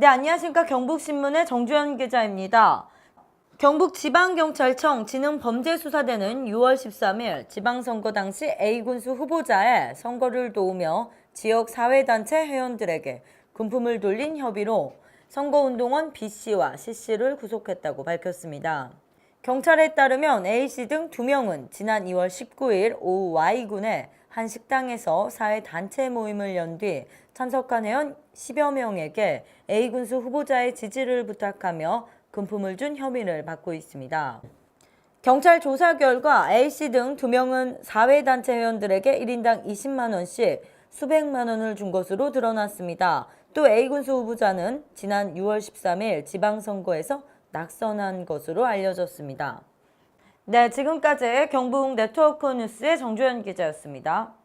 네, 안녕하십니까. 경북신문의 정주현 기자입니다. 경북지방경찰청 지능범죄수사대는 6월 13일 지방선거 당시 A군수 후보자의 선거를 도우며 지역 사회단체 회원들에게 금품을 돌린 혐의로 선거운동원 B씨와 C씨를 구속했다고 밝혔습니다. 경찰에 따르면 A씨 등두 명은 지난 2월 19일 오후 Y군의 한 식당에서 사회단체 모임을 연 뒤 참석한 회원 10여 명에게 A군수 후보자의 지지를 부탁하며 금품을 준 혐의를 받고 있습니다. 경찰 조사 결과 A씨 등두 명은 사회단체 회원들에게 1인당 20만 원씩 수백만 원을 준 것으로 드러났습니다. 또 A군수 후보자는 지난 6월 13일 지방선거에서 낙선한 것으로 알려졌습니다. 네, 지금까지 경북 네트워크 뉴스의 정주현 기자였습니다.